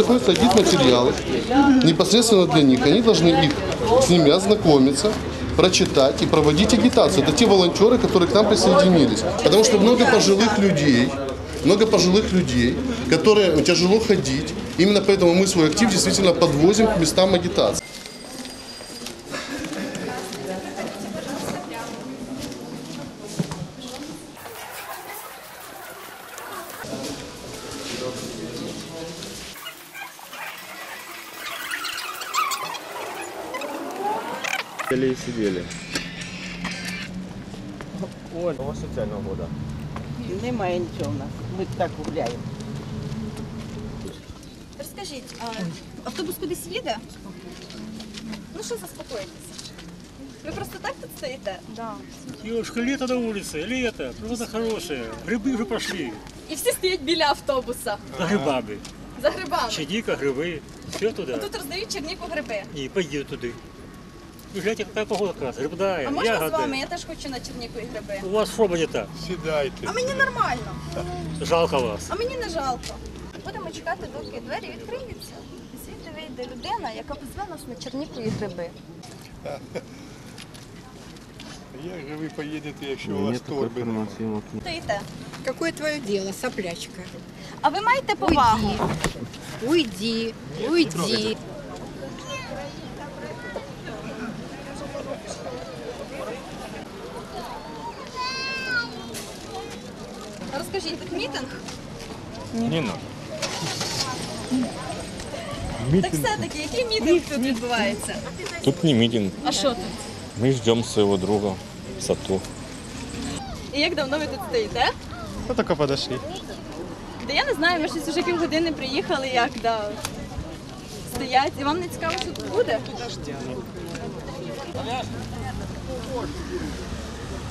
находятся агитматериалы, непосредственно для них. Они должны их с ними ознакомиться, прочитать и проводить агитацию. Это те волонтеры, которые к нам присоединились. Потому что много пожилых людей, много пожилых людей, которые тяжело ходить. Именно поэтому мы свой актив действительно подвозим к местам агитации. И сидели. Ой, у вас соціального года. Немає нічого в нас. Ми так гуляємо. Розкажіть, а автобус кудись їде? Ну що заспокойтеся? Ви просто так тут стоїте? Да. Девушка, лето на улице, лето, природа хорошая, грибы уже пошли, І всі стоять біля автобуса за грибами. за грибами. Чадика, грибы, все туда. Тут роздають черніку гриби. И пойди туда. Гляньте, какая погода как раз, А можна з вами? Я теж хочу на черніку і гриби. У вас шоба не так, А мені нормально. жалко вас. А мені не жалко. Будемо чекати, доки двері відкриються. Звідти вийде людина, яка позве нас на черніку і гриби. Як же ви поїдете, якщо у вас такой торби немає? окне. Какое твое дело, соплячка? А ви маєте повагу? Уйди, уйди. Розкажіть, тут мітинг? Не надо. Так все-таки, який мітинг тут відбувається? Тут не митинг. А що тут? Мы ждем своего друга в саду. І як давно ви тут стоїте? Ну тільки подошли. Да я не знаю, ми щось уже півгодини приїхали, як да. Стоять. І вам не цікаво, що тут буде?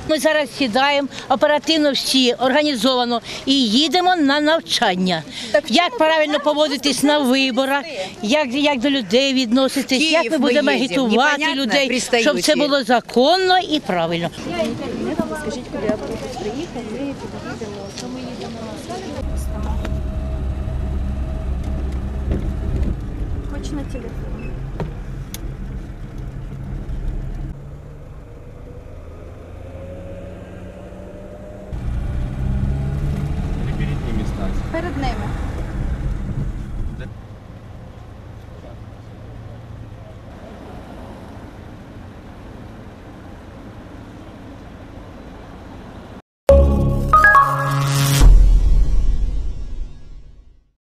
Ми зараз сідаємо оперативно всі організовано і їдемо на навчання. Так як правильно поводитись на виборах, як, як до людей відноситись, як ми будемо агітувати людей, щоб це було законно і правильно. Скажіть, куди автобус приїхав, ми їдемо, що ми їдемо? Хоч на телефон. Перед ними стать. Перед ними.